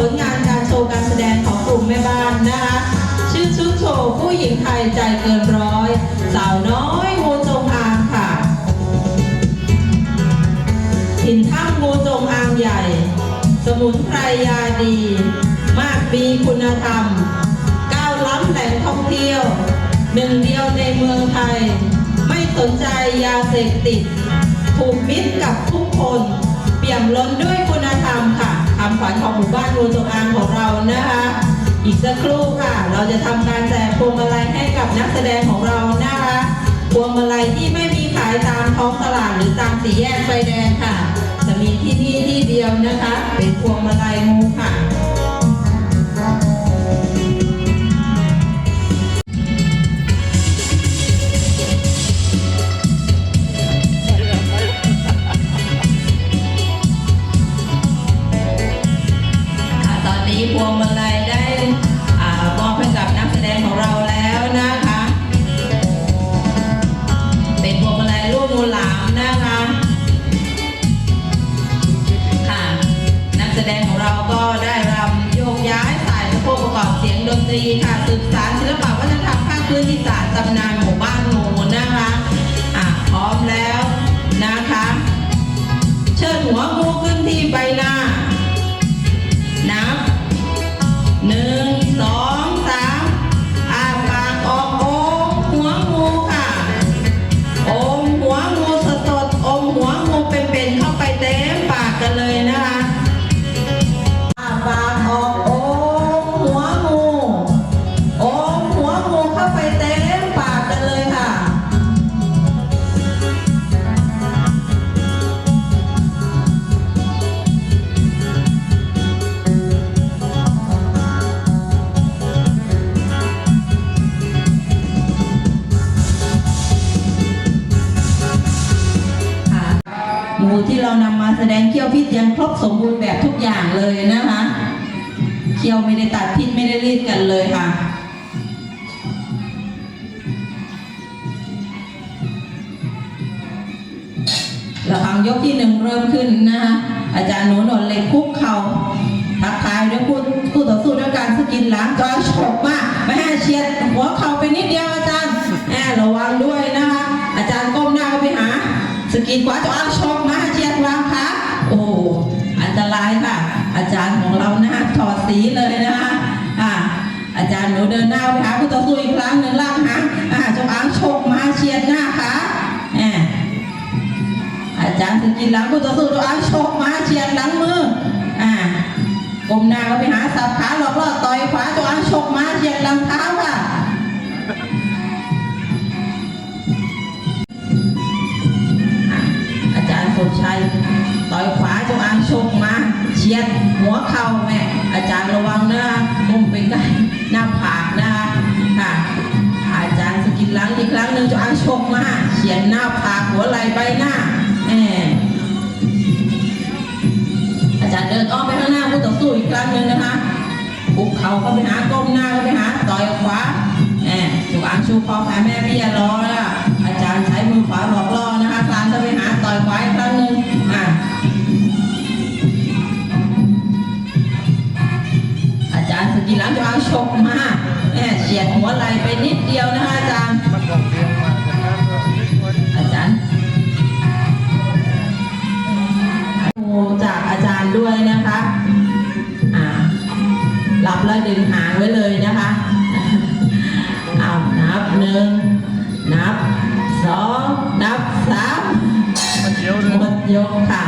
ผลงานการโชว์การแสดงของกลุ่มแม่บ้านนะคะ ชื่อชุดโชว์ผู้หญิงไทยใจเกินร้อย สาวน้อยงูจงอางค่ะหินถ้ำงูจงอางใหญ่ สมุนไพรยาดี มากมีคุณธรรม ก้าวล้ำแหล่งท่องเที่ยว หนึ่งเดียวในเมืองไทย ไม่สนใจยาเสพติด ถูกมิตรกับทุกคน เปี่ยมล้นด้วยคุณ ขวัญของหมู่บ้านงูจงอางของเรานะคะ อีกสักครู่ค่ะ เราจะทำการแจกพวงมาลัยให้กับนักแสดงของเรานะคะพวงมาลัยที่ไม่มีขายตามท้องตลาดหรือตามสี่แยกไฟแดงค่ะ จะมีที่นี่ที่เดียวนะคะ เป็นพวงมาลัยงูค่ะ นี้พวงมาลัยได้มอบให้กับนักแสดงของเราแล้วนะคะ เป็นพวงมาลัยรูปงูหลามนะคะ ค่ะ นักแสดงของเราก็ได้รำโยกย้ายสายสะโพกประกอบเสียงดนตรีค่ะสืบสานศิลปะวัฒนธรรมภาคพื้นที่ศาสตร์ตำนานหมู่บ้านงูนะคะอะพร้อมแล้วนะคะ เชิญหัวงูขึ้นที่ใบหน้า หมูที่เรานำมาแสดงเขี้ยวพิษยังครบสมบูรณ์แบบทุกอย่างเลยนะคะเขี้ยวไม่ได้ตัดพิษไม่ได้รีดกันเลยค่ะระฆังยกที่หนึ่งเริ่มขึ้นนะคะอาจารย์หนูนนเลยคุกเข่าทักทายด้วยคู่คู่ต่อสู้ด้วยการสกินหล้างจอยฉกมากไม่ให้เฉียดหัวเข่าไปนิดเดียวอาจารย์แอบระวังด้วยนะคะอาจารย์ก้มหน้าเข้าไปหา สกินขวาจอยฉก สีเลยนะคะอ่าอาจารย์หนูเดินหน้าไปหาคู่ต่อสู้อีกครั้งหนึ่งล่างหางอ่าจงอางฉกมาเฉียดหน้าขาแอบอาจารย์สกินหลังกูต่อสู้ตัวอ้างชกมาเฉียดหลังมืออ่าก้มหน้าก็ไปหาสับขาหลอกล่อต่อยขวาตัวอ้างชกมาเฉียดหลังเท้าค่ะอาจารย์สมชัยต่อยขวาจงอางชกมาเฉียดหัวเข่าแม่ อาจารย์ระวังนะก้มไปใกล้หน้าผากนะคะค่ะอาจารย์สกินหลังอีกครั้งหนึ่งจงอางชกมาเฉียดหน้าผากหัวไหล่ใบหน้าแหมอาจารย์เดินอ้อมไปข้างหน้าผู้ต่อสู้อีกครั้งหนึ่งนะคะปุกเข่าเข้าไปหาก้มหน้าเข้าไปหาต่อยขวาแหมจงอางชูคอแผ่แยดหัวไหล่ไปนิดเดียวนะคะอาจารย์มันต้องเรียงมาจากนั้นก็นิดวันอาจารย์โอ้จากอาจารย์ด้วยนะคะอ่าหลับแล้วดึงหางไว้เลยนะคะอ้าวนับหนึ่งนับสองนับสามมันเขียวเลยหมดยกค่ะ